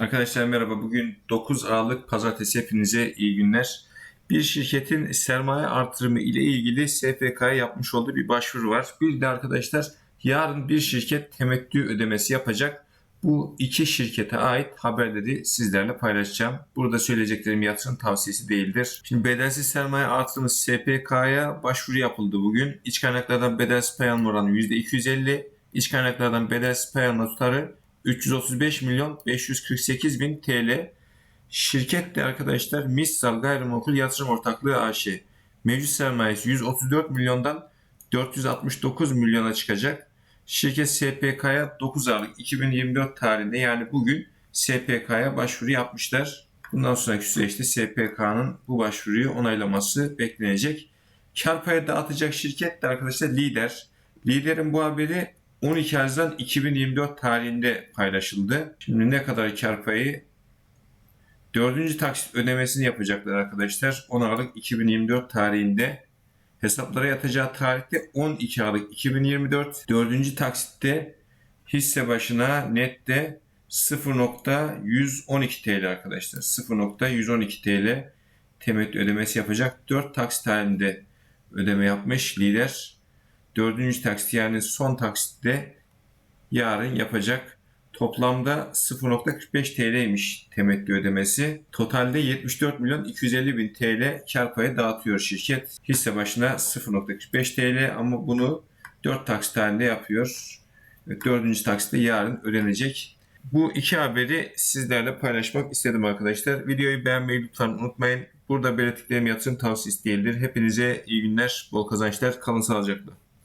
Arkadaşlar merhaba. Bugün 9 Aralık Pazartesi hepinize iyi günler. Bir şirketin sermaye artırımı ile ilgili SPK'ya yapmış olduğu bir başvuru var. Bir de arkadaşlar yarın bir şirket temettü ödemesi yapacak. Bu iki şirkete ait haberleri sizlerle paylaşacağım. Burada söyleyeceklerim yatırım tavsiyesi değildir. Şimdi bedelsiz sermaye artırımı SPK'ya başvuru yapıldı bugün. İç kaynaklardan bedelsiz pay alma oranı %250. İç kaynaklardan bedelsiz pay alma tutarı 335 milyon 548 bin TL. Şirket de arkadaşlar Missal Gayrimenkul Yatırım Ortaklığı AŞ. Mevcut sermayesi 134 milyondan 469 milyona çıkacak. Şirket SPK'ya 9 Aralık 2024 tarihinde yani bugün SPK'ya başvuru yapmışlar. Bundan sonraki süreçte SPK'nın bu başvuruyu onaylaması beklenecek. Kar payı dağıtacak şirket de arkadaşlar Lider. Lider'in bu haberi 12 Haziran 2024 tarihinde paylaşıldı. Şimdi ne kadar kar payı? Dördüncü taksit ödemesini yapacaklar arkadaşlar. 10 Aralık 2024 tarihinde. Hesaplara yatacağı tarihte 12 Aralık 2024. Dördüncü taksitte hisse başına nette 0.112 TL arkadaşlar. 0.112 TL temettü ödemesi yapacak. 4 taksit halinde ödeme yapmış lider. Dördüncü taksit yani son taksitte yarın yapacak. Toplamda 0.45 TL'ymiş temettü ödemesi. Totalde 74 milyon 250 bin TL kar payı dağıtıyor şirket. Hisse başına 0.45 TL ama bunu 4 taksit halinde yapıyor. Evet, dördüncü taksitte yarın ödenecek. Bu iki haberi sizlerle paylaşmak istedim arkadaşlar. Videoyu beğenmeyi lütfen unutmayın. Burada belirttiklerim yatırım tavsiyesi değildir. Hepinize iyi günler, bol kazançlar, kalın sağlıcakla.